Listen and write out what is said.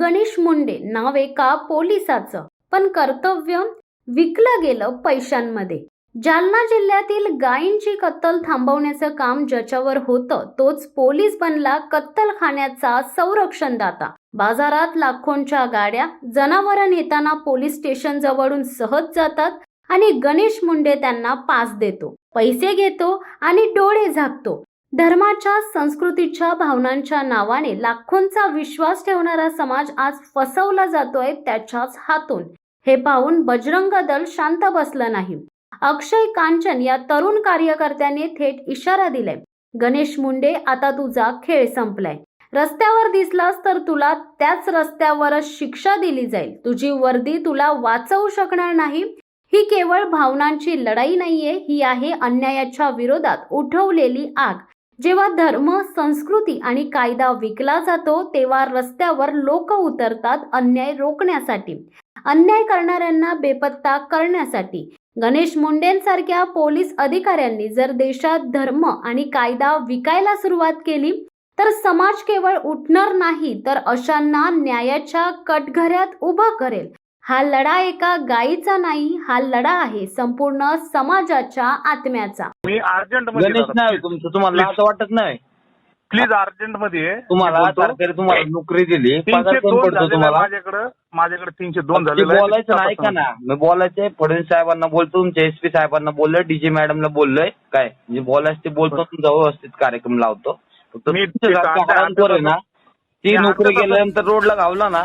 गणेश मुंडे नाव एका पोलिसाचं. पण कर्तव्य विकलं गेलं पैशांमध्ये. जालना जिल्ह्यातील गायींची कत्तल थांबवण्याचं काम ज्याच्यावर होतं तोच पोलीस बनला कत्तलखान्याचा संरक्षणदाता. बाजारात लाखोंच्या गाड्या जनावरं नेताना पोलीस स्टेशन जवळून सहज जातात आणि गणेश मुंडे त्यांना पास देतो. पैसे घेतो आणि डोळे झाकतो. धर्माच्या संस्कृतीच्या भावनांच्या नावाने लाखोंचा विश्वास ठेवणारा समाज आज फसवला जातोय त्याच्याच हातून. हे पाहून बजरंग दल शांत बसलं नाही. अक्षय कांचन या तरुण कार्यकर्त्याने थेट इशारा दिलाय. गणेश मुंडे आता तुझा खेळ संपलाय. रस्त्यावर दिसलास तर तुला त्याच रस्त्यावरच शिक्षा दिली जाईल. तुझी वर्दी तुला वाचवू शकणार नाही. ही केवळ भावनांची लढाई नाहीये ही आहे अन्यायाच्या विरोधात उठवलेली आग. जेव्हा धर्म संस्कृती आणि कायदा विकला जातो तेव्हा रस्त्यावर लोक उतरतात अन्याय रोखण्यासाठी अन्याय करणाऱ्यांना बेपत्ता करण्यासाठी. गणेश मुंडेंसारख्या पोलीस अधिकाऱ्यांनी जर देशात धर्म आणि कायदा विकायला सुरुवात केली तर समाज केवळ उठणार नाही तर अशांना न्यायाच्या कटघऱ्यात उभं करेल. हा लढा एका गायीचा नाही हा लढा आहे संपूर्ण समाजाच्या आत्म्याचा. मी अर्जंटमध्ये गणेश नाही तुमचं तुम्हाला असं वाटत नाही? प्लीज अर्जंटमध्ये आहे. तुम्हाला. सरकारी तुम्हाला नोकरी दिली. पगार तीनशे कोण दोन पडतो झालेलं आहे तुम्हाला? माझ्याकडे. माझ्याकडे तीनशे दोन ते झालेलं आहे. बोलायचं नाही का ना. मी बोलायचंय फडणवीस साहेबांना बोलतो तुमच्या एसपी साहेबांना बोललोय डीजी मॅडमला बोललोय. काय म्हणजे बोलायचं ते बोलतो तुमचा व्यवस्थित कार्यक्रम लावतो. फक्त मी तुमच्यासारखा ते हरामखोर आहे ना. ती ते नोकरी गेल्यानंतर रोडला घावला ना